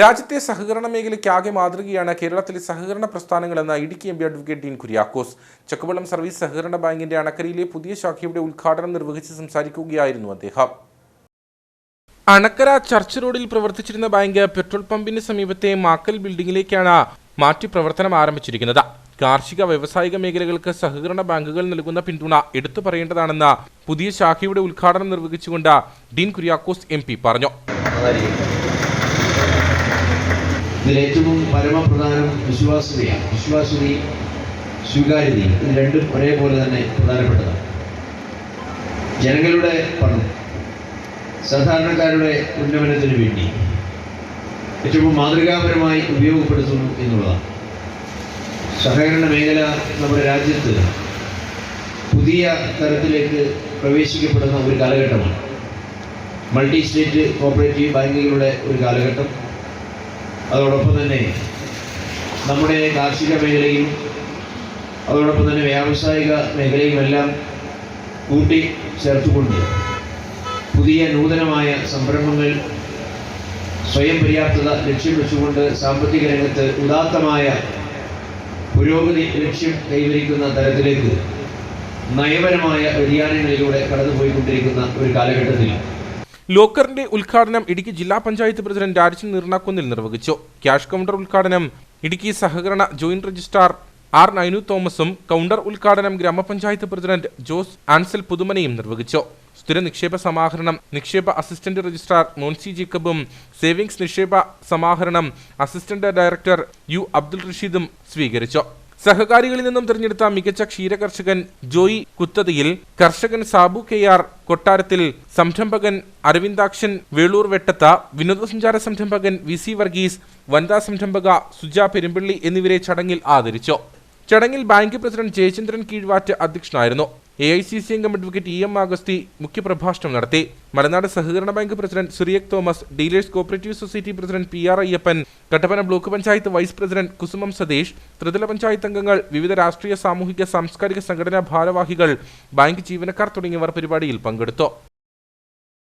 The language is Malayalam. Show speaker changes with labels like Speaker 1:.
Speaker 1: രാജ്യത്തെ സഹകരണ മേഖലയ്ക്കാകെ മാതൃകയാണ് കേരളത്തിലെ സഹകരണ പ്രസ്ഥാനങ്ങളെന്ന് Idukki M P advocate Dean Kuriakose. Chakkuvallam service സഹകരണ ബാങ്കിന്റെ അണക്കരയിലെ പുതിയ ശാഖയുടെ ഉദ്ഘാടനം നിർവഹിച്ച് സംസാരിക്കുകയായിരുന്നു അദ്ദേഹം. അണക്കര ചർച്ച് റോഡിൽ പ്രവർത്തിച്ചിരുന്ന ബാങ്ക് പെട്രോൾ പമ്പിന് സമീപത്തെ മാക്കൽ ബിൽഡിംഗിലേക്കാണ് മാറ്റി പ്രവർത്തനം ആരംഭിച്ചിരിക്കുന്നത്. കാർഷിക വ്യവസായിക മേഖലകൾക്ക് സഹകരണ ബാങ്കുകൾ നൽകുന്ന പിന്തുണ എടുത്തു പറയേണ്ടതാണെന്ന് പുതിയ ശാഖയുടെ ഉദ്ഘാടനം നിർവഹിച്ചുകൊണ്ട് ഡീൻ കുര്യാക്കോസ് എം പറഞ്ഞു.
Speaker 2: ഇതിൽ ഏറ്റവും പരമപ്രധാനം വിശ്വാസ്യതയാണ്. വിശ്വാസ്യതയും സ്വീകാര്യതയും ഇത് രണ്ടും ഒരേപോലെ തന്നെ പ്രധാനപ്പെട്ടതാണ്. ജനങ്ങളുടെ പണം സാധാരണക്കാരുടെ ഉന്നമനത്തിന് വേണ്ടി ഏറ്റവും മാതൃകാപരമായി ഉപയോഗപ്പെടുത്തുന്നു എന്നുള്ളതാണ്. സഹകരണ മേഖല നമ്മുടെ രാജ്യത്ത് പുതിയ തരത്തിലേക്ക് പ്രവേശിക്കപ്പെടുന്ന ഒരു കാലഘട്ടമാണ്. മൾട്ടി സ്റ്റേറ്റ് കോപ്പറേറ്റീവ് ബാങ്കുകളുടെ ഒരു കാലഘട്ടം അതോടൊപ്പം തന്നെ നമ്മുടെ കാർഷിക മേഖലയും അതോടൊപ്പം തന്നെ വ്യാവസായിക മേഖലയുമെല്ലാം കൂട്ടി ചേർത്തുകൊണ്ട് പുതിയ നൂതനമായ സംരംഭങ്ങൾ സ്വയം പര്യാപ്തത ലക്ഷ്യം വെച്ചുകൊണ്ട് സാമ്പത്തിക രംഗത്ത് ഉദാത്തമായ പുരോഗതി ലക്ഷ്യം കൈവരിക്കുന്ന തരത്തിലേക്ക് നയപരമായ വ്യതിയാനങ്ങളിലൂടെ കടന്നുപോയിക്കൊണ്ടിരിക്കുന്ന ഒരു കാലഘട്ടത്തിൽ
Speaker 1: ലോക്കറിന്റെ ഉദ്ഘാടനം ഇടുക്കി ജില്ലാ പഞ്ചായത്ത് പ്രസിഡന്റ് രാജൻ നിർണാക്കുന്നിൽ നിർവഹിച്ചു. ക്യാഷ് കൗണ്ടർ ഉദ്ഘാടനം ഇടുക്കി സഹകരണ ജോയിന്റ് രജിസ്ട്രാർ ആർ നൈനു തോമസും കൗണ്ടർ ഉദ്ഘാടനം ഗ്രാമപഞ്ചായത്ത് പ്രസിഡന്റ് ജോസ് ആൻസൽ പുതുമനയും നിർവഹിച്ചു. സ്ഥിര നിക്ഷേപ സമാഹരണം നിക്ഷേപ അസിസ്റ്റന്റ് രജിസ്ട്രാർ മോൻസി ജേക്കബും സേവിങ്സ് നിക്ഷേപ സമാഹരണം അസിസ്റ്റന്റ് ഡയറക്ടർ യു അബ്ദുൾ റഷീദും സ്വീകരിച്ചു. സഹകാരികളിൽ നിന്നും തിരഞ്ഞെടുത്ത മികച്ച ക്ഷീരകർഷകൻ ജോയി കുത്തതിയിൽ കർഷകൻ സാബു കെ ആർ കൊട്ടാരത്തിൽ സംരംഭകൻ അരവിന്ദാക്ഷൻ വേളൂർ വെട്ടത്ത വിനോദസഞ്ചാര സംരംഭകൻ വി സി വർഗീസ് വനിതാ സംരംഭക സുജ പെരുമ്പള്ളി എന്നിവരെ ചടങ്ങിൽ ആദരിച്ചു. ചടങ്ങിൽ ബാങ്ക് പ്രസിഡന്റ് ജയചന്ദ്രൻ കീഴ്വാറ്റ് അധ്യക്ഷനായിരുന്നു. എ ഐ സി സി അംഗം അഡ്വക്കേറ്റ് ഇ എം ആഗസ്തി മുഖ്യപ്രഭാഷണം നടത്തി. മലനാട് സഹകരണ bank president Suriyak Thomas dealers cooperative society president P R Ayyappan Kattappana block panchayat vice president Kusumam Satheesh ത്രിതല പഞ്ചായത്ത് അംഗങ്ങൾ വിവിധ രാഷ്ട്രീയ സാമൂഹിക സാംസ്കാരിക സംഘടനാ ഭാരവാഹികൾ ബാങ്ക് ജീവനക്കാർ തുടങ്ങിയവർ പരിപാടിയിൽ പങ്കെടുത്തു.